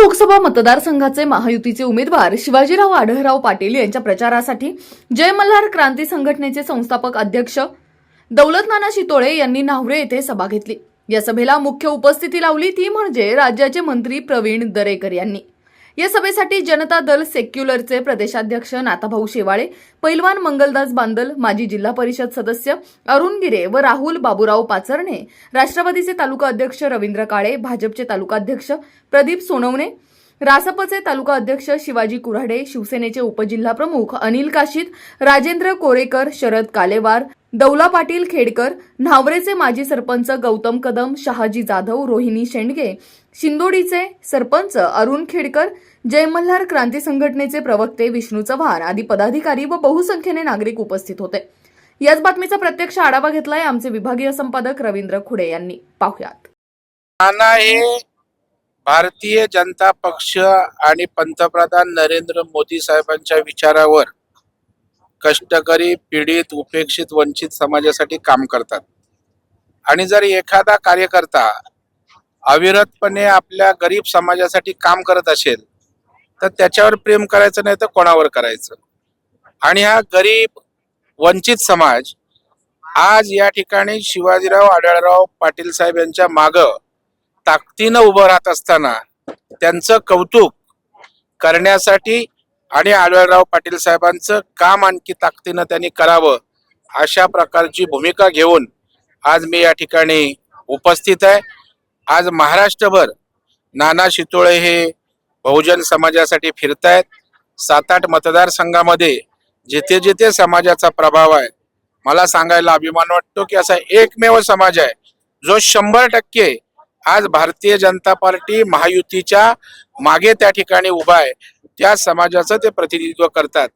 लोकसभा मतदारसंघाचे महायुतीचे उमेदवार शिवाजीराव आढळराव पाटील यांच्या प्रचारासाठी जय मल्हार क्रांती संघटनेचे संस्थापक अध्यक्ष दौलतनाना शितोळे यांनी नावरे येथे सभा घेतली. या सभेला मुख्य उपस्थिती लावली. ती म्हणजे राज्याचे मंत्री प्रवीण दरेकर यांनी. या सभेसाठी जनता दल सेक्युलरचे प्रदेशाध्यक्ष नाथाभाऊ शेवाळे पैलवान मंगलदास बांदल माजी जिल्हा परिषद सदस्य अरुण गिरे व राहुल बाबूराव पाचरणे राष्ट्रवादीचे तालुका अध्यक्ष रवींद्र काळे भाजपचे तालुकाध्यक्ष प्रदीप सोनवणे रासपचे तालुका अध्यक्ष शिवाजी कुऱ्हाडे शिवसेनेचे उपजिल्हा प्रमुख अनिल काशीत राजेंद्र कोरेकर शरद कालेवार दौला पाटील खेडकर न्हावरेचे माजी सरपंच गौतम कदम शहाजी जाधव रोहिणी शेंडगे शिंदोडीचे सरपंच अरुण खेडकर जय मल्हार क्रांती संघटनेचे प्रवक्ते विष्णू चव्हाण आदी पदाधिकारी व बहुसंख्येने नागरिक उपस्थित होते. याच बातमीचा प्रत्यक्ष आढावा घेतलाय आमचे विभागीय संपादक रवींद्र खुडे यांनी. पाहुयात. हे भारतीय जनता पक्ष आणि पंतप्रधान नरेंद्र मोदी साहेबांच्या विचारावर कष्टकरी पीडित उपेक्षित वंचित समाजासाठी काम करतात. आणि जर एखादा कार्यकर्ता अविरतपणे आपल्या गरीब समाजासाठी काम करत असेल तर त्याच्यावर प्रेम करायचं नाही तर कोणावर करायचं? आणि हा गरीब वंचित समाज आज या ठिकाणी शिवाजीराव आढळराव पाटील साहेब यांच्या मागं ताकदीनं उभं राहत असताना त्यांचं कौतुक करण्यासाठी आणि आढळराव पाटील साहेबांचं काम आणखी ताकदीनं त्यांनी करावं अशा प्रकारची भूमिका घेऊन आज मी या ठिकाणी उपस्थित आहे. आज महाराष्ट्रभर नाना शितोळे हे बहुजन समाजासाठी फिरतायत. सात आठ मतदारसंघामध्ये जिथे जिथे समाजाचा प्रभाव आहे मला सांगायला अभिमान वाटतो की असा एकमेव समाज आहे जो शंभर टक्के आज भारतीय जनता पार्टी महायुतीच्या मागे त्या ठिकाणी उभा आहे. त्या समाजाचं ते प्रतिनिधित्व करतात.